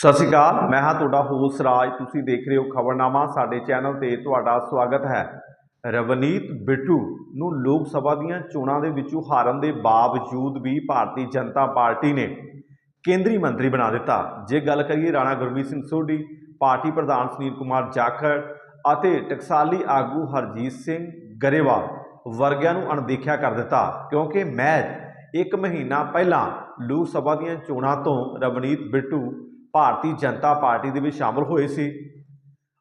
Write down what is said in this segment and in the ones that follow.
ਸਤਿ ਸ਼੍ਰੀ ਅਕਾਲ, ਮੈਂ ਹਾਂ ਤੁਹਾਡਾ ਹੋਸਟ ਰਾਜ। ਤੁਸੀਂ ਦੇਖ ਰਹੇ ਹੋ ਖਬਰਨਾਮਾ, ਸਾਡੇ ਚੈਨਲ ਤੇ ਤੁਹਾਡਾ ਸਵਾਗਤ ਹੈ। ਰਵਨੀਤ ਬਿੱਟੂ ਨੂੰ ਲੋਕ ਸਭਾ ਦੀਆਂ ਚੋਣਾਂ ਦੇ ਵਿੱਚੋਂ ਹਾਰਨ ਦੇ ਬਾਵਜੂਦ ਵੀ ਭਾਰਤੀ ਜਨਤਾ ਪਾਰਟੀ ਨੇ ਕੇਂਦਰੀ ਮੰਤਰੀ ਬਣਾ ਦਿੱਤਾ। ਜੇ ਗੱਲ ਕਰੀਏ ਰਾਣਾ ਗੁਰਮੀਤ ਸਿੰਘ ਸੋਢੀ, ਪਾਰਟੀ ਪ੍ਰਧਾਨ ਸੁਨੀਲ ਕੁਮਾਰ ਜਾਖੜ ਅਤੇ ਟਕਸਾਲੀ ਆਗੂ ਹਰਜੀਤ ਸਿੰਘ ਗਰੇਵਾਲ ਵਰਗਿਆਂ ਨੂੰ ਅਣਦੇਖਿਆ ਕਰ ਦਿੱਤਾ, ਕਿਉਂਕਿ ਮਹਿਜ ਇੱਕ ਮਹੀਨਾ ਪਹਿਲਾਂ ਲੋਕ ਸਭਾ ਦੀਆਂ ਚੋਣਾਂ ਤੋਂ ਰਵਨੀਤ ਬਿੱਟੂ ਭਾਰਤੀ ਜਨਤਾ ਪਾਰਟੀ ਦੇ ਵਿੱਚ ਸ਼ਾਮਲ ਹੋਏ ਸੀ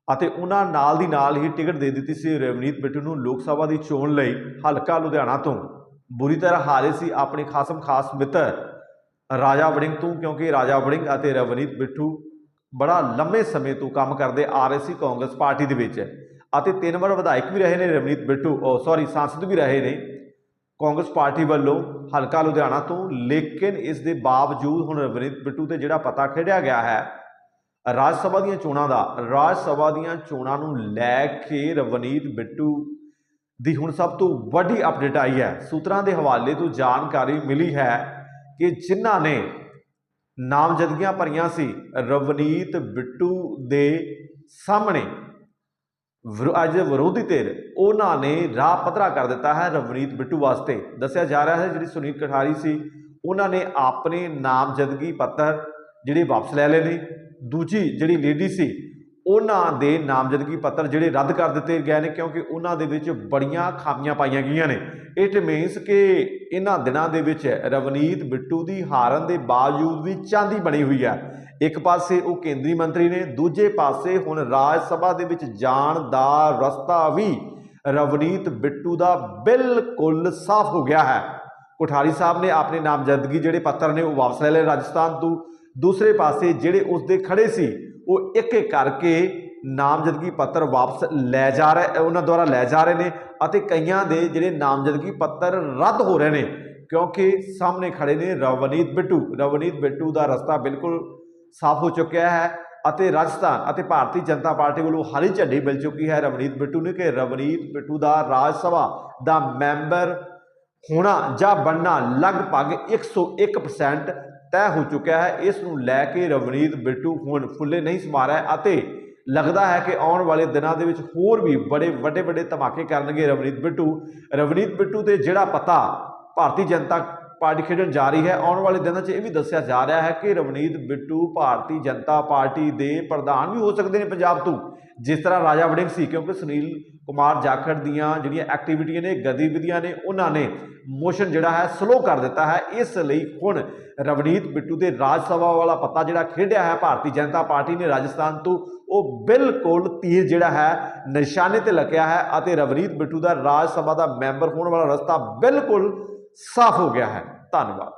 ਅਤੇ ਉਹਨਾਂ ਨਾਲ ਦੀ ਨਾਲ ਹੀ ਟਿਕਟ ਦੇ ਦਿੱਤੀ ਸੀ ਰਵਨੀਤ ਬਿੱਟੂ ਨੂੰ ਲੋਕ ਸਭਾ ਦੀ ਚੋਣ ਲਈ ਹਲਕਾ ਲੁਧਿਆਣਾ ਤੋਂ। ਬੁਰੀ ਤਰ੍ਹਾਂ ਹਾਰੇ ਸੀ ਆਪਣੇ ਖਾਸਮ ਖਾਸ ਮਿੱਤਰ ਰਾਜਾ ਵੜਿੰਗ ਤੋਂ, ਕਿਉਂਕਿ ਰਾਜਾ ਵੜਿੰਗ ਅਤੇ ਰਵਨੀਤ ਬਿੱਟੂ ਬੜਾ ਲੰਮੇ ਸਮੇਂ ਤੋਂ ਕੰਮ ਕਰਦੇ ਆ ਰਹੇ ਸੀ ਕਾਂਗਰਸ ਪਾਰਟੀ ਦੇ ਵਿੱਚ। ਅਤੇ ਤਿੰਨ ਵਾਰ ਵਿਧਾਇਕ ਵੀ ਰਹੇ ਨੇ ਰਵਨੀਤ ਬਿੱਟੂ, ਉਹ ਸੌਰੀ ਸਾਂਸਦ ਵੀ ਰਹੇ ਨੇ। ਕਾਂਗਰਸ ਪਾਰਟੀ ਵੱਲੋਂ ਹਲਕਾ ਲੁਧਿਆਣਾ ਤੋਂ, ਲੇਕਿਨ ਇਸ ਦੇ ਬਾਵਜੂਦ ਹੁਣ ਰਵਨੀਤ ਬਿੱਟੂ ਤੇ ਜਿਹੜਾ ਪਤਾ ਖੇਡਿਆ ਗਿਆ ਹੈ, ਰਾਜ ਸਭਾ ਦੀਆਂ ਚੋਣਾਂ ਦਾ, ਰਾਜ ਸਭਾ ਦੀਆਂ ਚੋਣਾਂ ਨੂੰ ਲੈ ਕੇ ਰਵਨੀਤ ਬਿੱਟੂ ਦੀ ਹੁਣ ਸਭ ਤੋਂ ਵੱਡੀ ਅਪਡੇਟ ਆਈ ਹੈ। ਸੂਤਰਾਂ ਦੇ ਹਵਾਲੇ ਤੋਂ ਜਾਣਕਾਰੀ ਮਿਲੀ ਹੈ ਕਿ ਜਿਨ੍ਹਾਂ ਨੇ ਨਾਮਜ਼ਦਗੀਆਂ ਭਰੀਆਂ ਸੀ, ਰਵਨੀਤ ਬਿੱਟੂ ਦੇ ਸਾਹਮਣੇ ਅੱਜ ਵਿਰੋਧੀ ਧਿਰ, ਉਹਨਾਂ ਨੇ ਰਾਹ ਪੱਧਰਾ ਕਰ ਦਿੱਤਾ ਹੈ ਰਵਨੀਤ ਬਿੱਟੂ ਵਾਸਤੇ। ਦੱਸਿਆ ਜਾ ਰਿਹਾ ਹੈ ਜਿਹੜੀ ਸੁਨੀਲ ਕਠਾਰੀ ਸੀ, ਉਹਨਾਂ ਨੇ ਆਪਣੇ ਨਾਮਜ਼ਦਗੀ ਪੱਤਰ ਜਿਹੜੇ ਵਾਪਸ ਲੈ ਲਏ ਨੇ। ਦੂਜੀ ਜਿਹੜੀ ਲੇਡੀ ਸੀ ਉਹਨਾਂ ਦੇ ਨਾਮਜ਼ਦਗੀ ਪੱਤਰ ਜਿਹੜੇ ਰੱਦ ਕਰ ਦਿੱਤੇ ਗਏ ਨੇ, ਕਿਉਂਕਿ ਉਹਨਾਂ ਦੇ ਵਿੱਚ ਬੜੀਆਂ ਖਾਮੀਆਂ ਪਾਈਆਂ ਗਈਆਂ ਨੇ। ਇਟ ਮੀਨਸ ਕਿ ਇਹਨਾਂ ਦਿਨਾਂ ਦੇ ਵਿੱਚ ਰਵਨੀਤ ਬਿੱਟੂ ਦੀ ਹਾਰਨ ਦੇ ਬਾਵਜੂਦ ਵੀ ਚਾਂਦੀ ਬਣੀ ਹੋਈ ਹੈ। ਇੱਕ ਪਾਸੇ ਉਹ ਕੇਂਦਰੀ ਮੰਤਰੀ ਨੇ, ਦੂਜੇ ਪਾਸੇ ਹੁਣ ਰਾਜ ਸਭਾ ਦੇ ਵਿੱਚ ਜਾਣ ਦਾ ਰਸਤਾ ਵੀ ਰਵਨੀਤ ਬਿੱਟੂ ਦਾ ਬਿਲਕੁਲ ਸਾਫ਼ ਹੋ ਗਿਆ ਹੈ। ਕੋਠਾਰੀ ਸਾਹਿਬ ਨੇ ਆਪਣੇ ਨਾਮਜ਼ਦਗੀ ਜਿਹੜੇ ਪੱਤਰ ਨੇ ਉਹ ਵਾਪਸ ਲੈ ਲਏ ਰਾਜਸਥਾਨ ਤੋਂ। ਦੂਸਰੇ ਪਾਸੇ ਜਿਹੜੇ ਉਸ ਦੇ ਖੜੇ ਸੀ ਉਹ ਇੱਕ ਇੱਕ ਕਰਕੇ ਨਾਮਜ਼ਦਗੀ ਪੱਤਰ ਵਾਪਸ ਲੈ ਜਾ ਰਹੇ ਉਹਨਾਂ ਦੁਆਰਾ ਲੈ ਜਾ ਰਹੇ ਨੇ ਅਤੇ ਕਈਆਂ ਦੇ ਜਿਹੜੇ ਨਾਮਜ਼ਦਗੀ ਪੱਤਰ ਰੱਦ ਹੋ ਰਹੇ ਨੇ, ਕਿਉਂਕਿ ਸਾਹਮਣੇ ਖੜੇ ਨੇ ਰਵਨੀਤ ਬਿੱਟੂ। ਰਵਨੀਤ ਬਿੱਟੂ ਦਾ ਰਸਤਾ ਬਿਲਕੁਲ ਸਾਫ਼ ਹੋ ਚੁੱਕਿਆ ਹੈ ਅਤੇ ਰਾਜਸਥਾਨ ਅਤੇ ਭਾਰਤੀ ਜਨਤਾ ਪਾਰਟੀ ਵੱਲੋਂ ਹਰੀ ਝੰਡੀ ਮਿਲ ਚੁੱਕੀ ਹੈ। ਰਵਨੀਤ ਬਿੱਟੂ ਨੂੰ ਕਿ ਰਵਨੀਤ ਬਿੱਟੂ ਦਾ ਰਾਜ ਸਭਾ ਦਾ ਮੈਂਬਰ ਹੋਣਾ ਜਾਂ ਬਣਨਾ ਲਗਭਗ 101% ਤੈਅ ਹੋ ਚੁੱਕਿਆ ਹੈ। ਇਸ ਨੂੰ ਲੈ ਕੇ ਰਵਨੀਤ, ਬਿੱਟੂ, ਹੁਣ ਫੁੱਲੇ ਨਹੀਂ ਸਮਾ ਰਿਹਾ ਅਤੇ ਲੱਗਦਾ ਹੈ ਕਿ ਆਉਣ ਵਾਲੇ ਦਿਨਾਂ ਦੇ ਵਿੱਚ ਹੋਰ ਵੀ ਬੜੇ ਵੱਡੇ ਵੱਡੇ ਧਮਾਕੇ ਕਰਨਗੇ ਰਵਨੀਤ, ਬਿੱਟੂ। ਰਵਨੀਤ, ਬਿੱਟੂ ਤੇ ਜਿਹੜਾ ਪਤਾ ਭਾਰਤੀ ਜਨਤਾ ਪਾਰਟੀ ਖੇਡਣ ਜਾ ਰਹੀ ਹੈ, ਆਉਣ ਵਾਲੇ ਦਿਨਾਂ 'ਚ ਇਹ ਵੀ ਦੱਸਿਆ ਜਾ ਰਿਹਾ ਹੈ ਕਿ ਰਵਨੀਤ, ਬਿੱਟੂ ਭਾਰਤੀ ਜਨਤਾ ਪਾਰਟੀ ਦੇ ਪ੍ਰਧਾਨ ਵੀ ਹੋ ਸਕਦੇ ਨੇ ਪੰਜਾਬ ਤੋਂ। ਜਿਸ ਤਰ੍ਹਾਂ ਰਾਜਾ ਵੜਿੰਗ ਸੀ, ਕਿਉਂਕਿ ਸੁਨੀਲ ਕੁਮਾਰ ਜਾਖੜ ਦੀਆਂ ਜਿਹੜੀਆਂ ਐਕਟੀਵਿਟੀਆਂ ਨੇ, ਗਤੀਵਿਧੀਆਂ ਨੇ, ਉਹਨਾਂ ਨੇ ਮੋਸ਼ਨ ਜਿਹੜਾ ਹੈ ਸਲੋ ਕਰ ਦਿੱਤਾ ਹੈ। ਇਸ ਲਈ ਹੁਣ ਰਵਨੀਤ ਬਿੱਟੂ ਦੇ ਰਾਜ ਸਭਾ ਵਾਲਾ ਪੱਤਾ ਜਿਹੜਾ ਖੇਡਿਆ ਹੈ, ਭਾਰਤੀ ਜਨਤਾ ਪਾਰਟੀ ਨੇ ਰਾਜਸਥਾਨ ਤੋਂ, ਉਹ ਬਿਲਕੁਲ ਤੀਰ ਜਿਹੜਾ ਹੈ, ਨਿਸ਼ਾਨੇ ਤੇ ਲੱਗਿਆ ਹੈ ਅਤੇ ਰਵਨੀਤ ਬਿੱਟੂ ਦਾ ਰਾਜ ਸਭਾ ਦਾ ਮੈਂਬਰ ਹੋਣ ਵਾਲਾ ਰਸਤਾ ਬਿਲਕੁਲ ਸਾਫ਼ ਹੋ ਗਿਆ ਹੈ। ਧੰਨਵਾਦ।